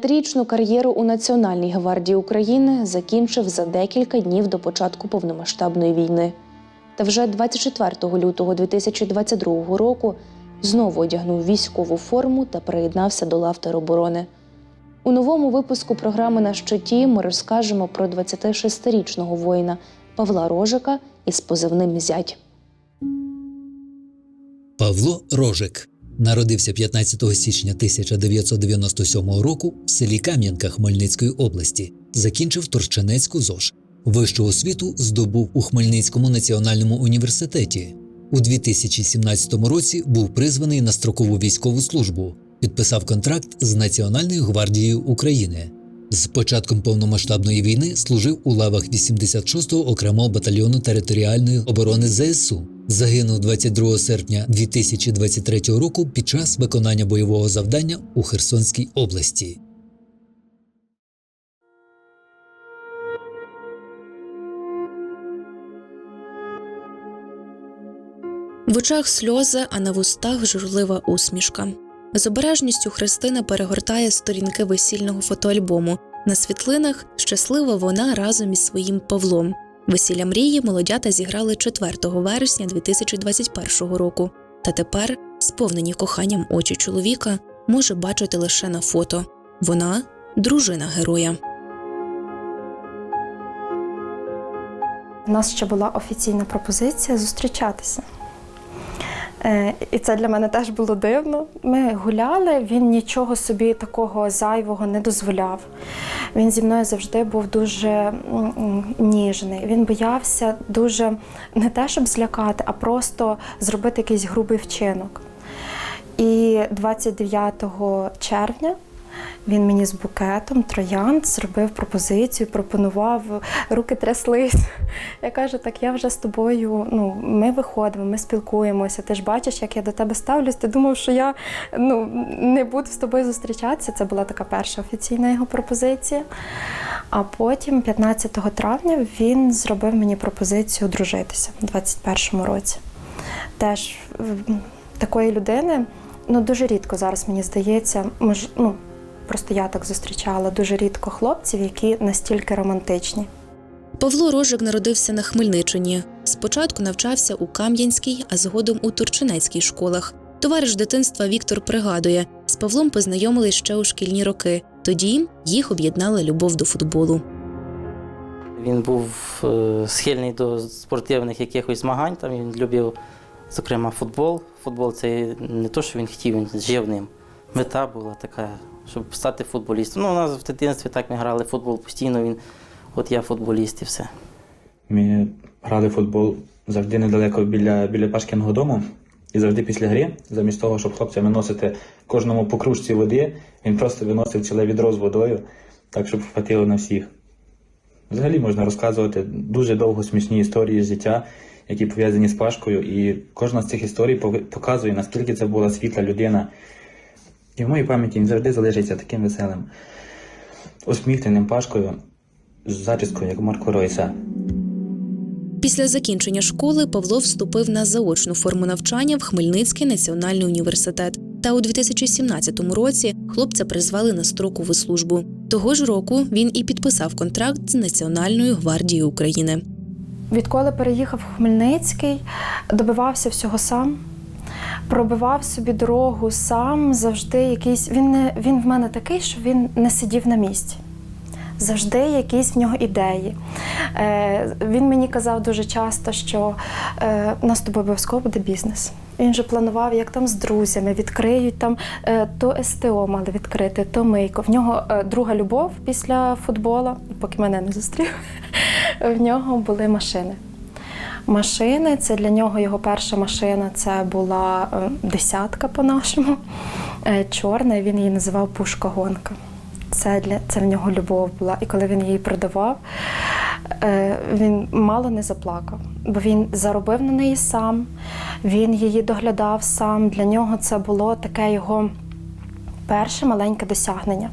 П'ятирічну кар'єру у Національній гвардії України закінчив за декілька днів до початку повномасштабної війни. Та вже 24 лютого 2022 року знову одягнув військову форму та приєднався до лав тероборони. У новому випуску програми на щиті ми розкажемо про 26-річного воїна Павла Рожика із позивним зять. Павло Рожик народився 15 січня 1997 року в селі Кам'янка Хмельницької області. Закінчив Торчанецьку ЗОЖ. Вищу освіту здобув у Хмельницькому національному університеті. У 2017 році був призваний на строкову військову службу. Підписав контракт з Національною гвардією України. З початком повномасштабної війни служив у лавах 86-го окремого батальйону територіальної оборони ЗСУ. Загинув 22 серпня 2023 року під час виконання бойового завдання у Херсонській області. В очах сльози, а на вустах журлива усмішка. З обережністю Христина перегортає сторінки весільного фотоальбому. На світлинах щаслива вона разом із своїм Павлом. Весілля мрії молодята зіграли 4 вересня 2021 року. Та тепер, сповнені коханням очі чоловіка, може бачити лише на фото. Вона дружина героя. У нас ще була офіційна пропозиція зустрічатися. Е, І це для мене теж було дивно. Ми гуляли, він нічого собі такого зайвого не дозволяв. Він зі мною завжди був дуже ніжний. Він боявся дуже не те, щоб злякати, а просто зробити якийсь грубий вчинок. І 29 червня він мені з букетом троянд зробив пропозицію, пропонував, руки тряслись. Я кажу, так я вже з тобою. Ну, ми виходимо, ми спілкуємося. Ти ж бачиш, як я до тебе ставлюсь. Ти думав, що я ну, не буду з тобою зустрічатися. Це була така перша офіційна його пропозиція. А потім, 15 травня, він зробив мені пропозицію одружитися у 21-му році. Теж такої людини ну, дуже рідко зараз, мені здається, мож, ну, просто я так зустрічала дуже рідко хлопців, які настільки романтичні. Павло Рожик народився на Хмельниччині. Спочатку навчався у Кам'янській, а згодом у Турчинецькій школах. Товариш дитинства Віктор пригадує, з Павлом познайомились ще у шкільні роки. Тоді їх об'єднала любов до футболу. Він був е, схильний до спортивних якихось змагань. Там він любив, зокрема, футбол. Футбол це не те, що він хотів, він жив ним. Мета була така, щоб стати футболістом. Ну, у нас в дитинстві так ми грали футбол постійно. Він, от я футболіст і все. Ми грали футбол завжди недалеко біля, біля Пашкіного дому. І завжди після гри, замість того, щоб хлопцям виносити кожному по кружці води, він просто виносив ціле відро з водою, так, щоб хватило на всіх. Взагалі можна розказувати дуже довго смішні історії з життя, які пов'язані з Пашкою, і кожна з цих історій показує, наскільки це була світла людина. І в моїй пам'яті він завжди залишиться таким веселим, усміхненим Пашкою з зачіскою, як Марко Ройса. Після закінчення школи Павло вступив на заочну форму навчання в Хмельницький національний університет. Та у 2017 році хлопця призвали на строкову службу. Того ж року він і підписав контракт з Національною гвардією України. Відколи переїхав в Хмельницький, добивався всього сам, пробивав собі дорогу сам, завжди якийсь. Він, не, він в мене такий, що він не сидів на місці. Завжди якісь в нього ідеї. Е, він мені казав дуже часто, що е, у нас з обов'язково буде бізнес. Він же планував, як там з друзями відкриють там е, то СТО мали відкрити, то мийко. В нього е, друга любов після футбола, поки мене не зустрів. В нього були машини. Машини це для нього його перша машина. Це була е, десятка по-нашому, е, чорна. Він її називав Пушка Гонка. Це для це в нього любов була. І коли він її продавав, е, він мало не заплакав, бо він заробив на неї сам, він її доглядав сам. Для нього це було таке його перше маленьке досягнення.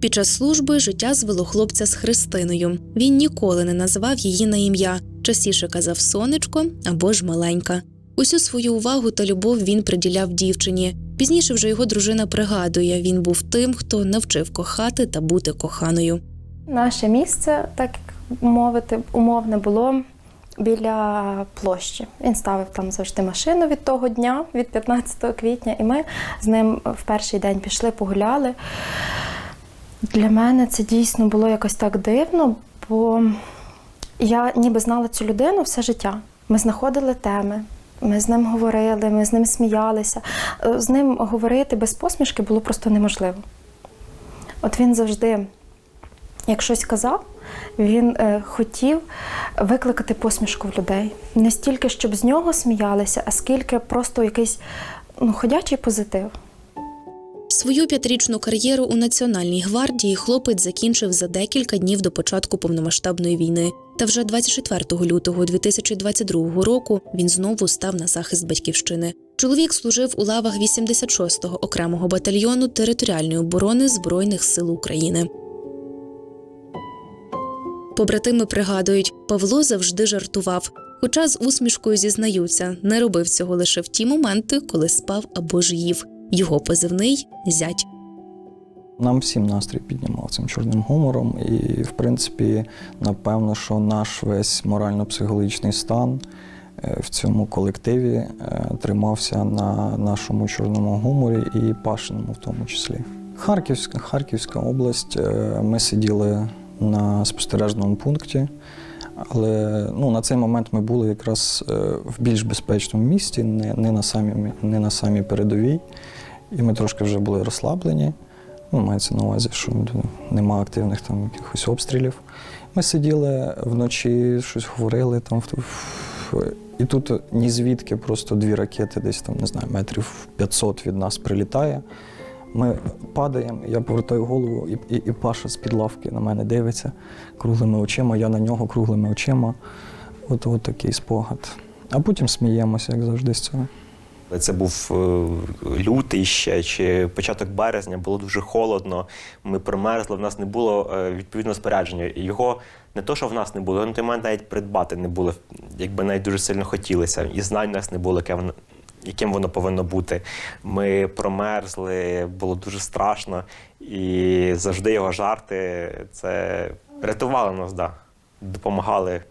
Під час служби життя звело хлопця з Христиною. Він ніколи не називав її на ім'я. Частіше казав сонечко або ж маленька. Усю свою увагу та любов він приділяв дівчині. Пізніше вже його дружина пригадує, він був тим, хто навчив кохати та бути коханою. Наше місце, так як мовити, умовне було біля площі. Він ставив там завжди машину від того дня, від 15 квітня, і ми з ним в перший день пішли, погуляли. Для мене це дійсно було якось так дивно, бо я ніби знала цю людину все життя. Ми знаходили теми, ми з ним говорили, ми з ним сміялися. Е, З ним говорити без посмішки було просто неможливо. От він завжди, як щось казав, він е, хотів викликати посмішку в людей. Не стільки, щоб з нього сміялися, а скільки просто якийсь ну, ходячий позитив. Свою п'ятирічну кар'єру у Національній гвардії хлопець закінчив за декілька днів до початку повномасштабної війни. Та вже 24 лютого 2022 року він знову став на захист батьківщини. Чоловік служив у лавах 86-го окремого батальйону територіальної оборони Збройних сил України. Побратими пригадують, Павло завжди жартував, хоча з усмішкою зізнаються, не робив цього лише в ті моменти, коли спав або ж їв. Його позивний зять. Нам всім настрій піднімав цим чорним гумором, і, в принципі, напевно, що наш весь морально-психологічний стан е, в цьому колективі е, тримався на нашому чорному гуморі і Пашиному в тому числі. Харківська, Харківська область. е, Ми сиділи на спостережному пункті, але ну, на цей момент ми були якраз в більш безпечному місті, не, не, на самій, не на самій передовій. І ми трошки вже були розслаблені. Ну, мається на увазі, що нема активних там якихось обстрілів. Ми сиділи вночі, щось говорили там. І тут ні звідки просто дві ракети, десь там, не знаю, метрів 500 від нас прилітає. Ми падаємо, я повертаю голову, і, і, і Паша з-під лавки на мене дивиться круглими очима, я на нього круглими очима. От, от такий спогад. А потім сміємося, як завжди, з цього. Це був е, лютий ще чи початок березня, було дуже холодно. Ми промерзли, в нас не було е, відповідного спорядження. Його не то, що в нас не було, на той момент навіть придбати не було, якби навіть дуже сильно хотілося. І знань у нас не було, яке воно, яким воно повинно бути. Ми промерзли, було дуже страшно. І завжди його жарти це рятували нас, да. допомагали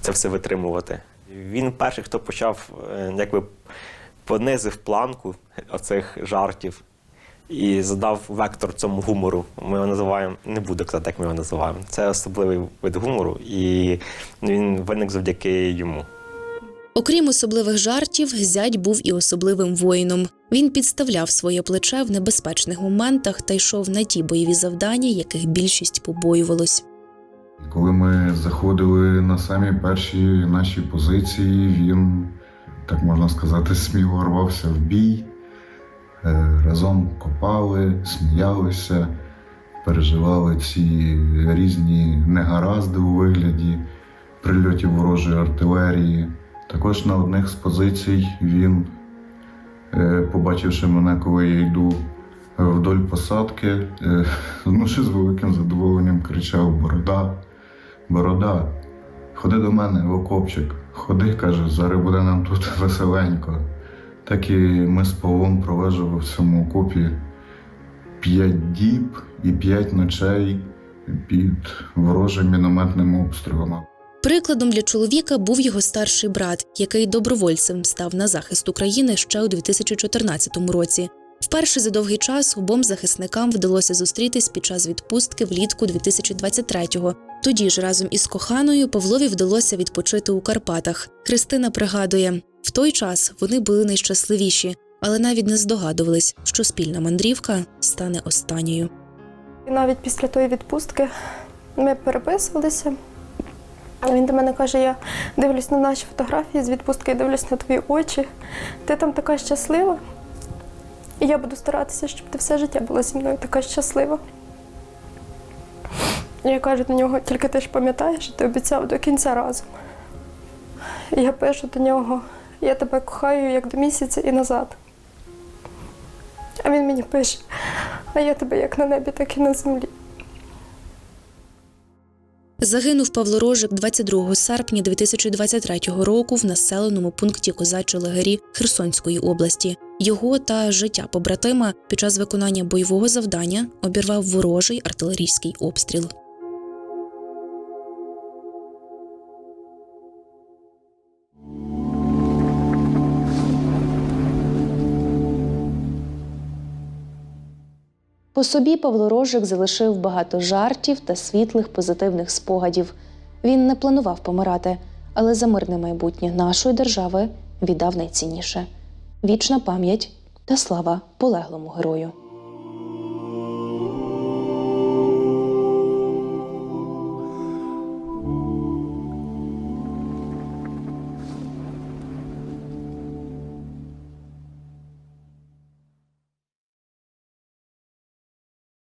це все витримувати. Він перший, хто почав, е, якби понизив планку оцих жартів і задав вектор цьому гумору. Ми його називаємо, не буду казати, як ми його називаємо. Це особливий вид гумору, і він виник завдяки йому. Окрім особливих жартів, зять був і особливим воїном. Він підставляв своє плече в небезпечних моментах та йшов на ті бойові завдання, яких більшість побоювалось. Коли ми заходили на самі перші наші позиції, він, так можна сказати, сміло рвався в бій. Е, Разом копали, сміялися, переживали ці різні негаразди у вигляді прильотів ворожої артилерії. Також на одних з позицій він, е, побачивши мене, коли я йду вдоль посадки, е, ну, ще з великим задоволенням кричав Борода, Борода, ходи до мене в окопчик. Ходи, каже, зараз буде нам тут веселенько. Так і ми з Павлом пролежали в цьому окопі п'ять діб і п'ять ночей під ворожим мінометним обстрілом. Прикладом для чоловіка був його старший брат, який добровольцем став на захист України ще у 2014 році. Вперше за довгий час обом захисникам вдалося зустрітись під час відпустки влітку 2023-го. Тоді ж разом із коханою Павлові вдалося відпочити у Карпатах. Христина пригадує, в той час вони були найщасливіші, але навіть не здогадувались, що спільна мандрівка стане останньою. І навіть після тої відпустки ми переписувалися. Він до мене каже: я дивлюсь на наші фотографії з відпустки, я дивлюсь на твої очі. Ти там така щаслива. І я буду старатися, щоб ти все життя була зі мною така щаслива. Я кажу до нього, тільки ти ж пам'ятаєш, ти обіцяв до кінця разом. Я пишу до нього, я тебе кохаю як до місяця і назад. А він мені пише, а я тебе як на небі, так і на землі. Загинув Павло Рожик 22 серпня 2023 року в населеному пункті Козачі Лагері Херсонської області. Його та життя побратима під час виконання бойового завдання обірвав ворожий артилерійський обстріл. По собі Павло Рожик залишив багато жартів та світлих позитивних спогадів. Він не планував помирати, але за мирне майбутнє нашої держави віддав найцінніше вічна пам'ять та слава полеглому герою.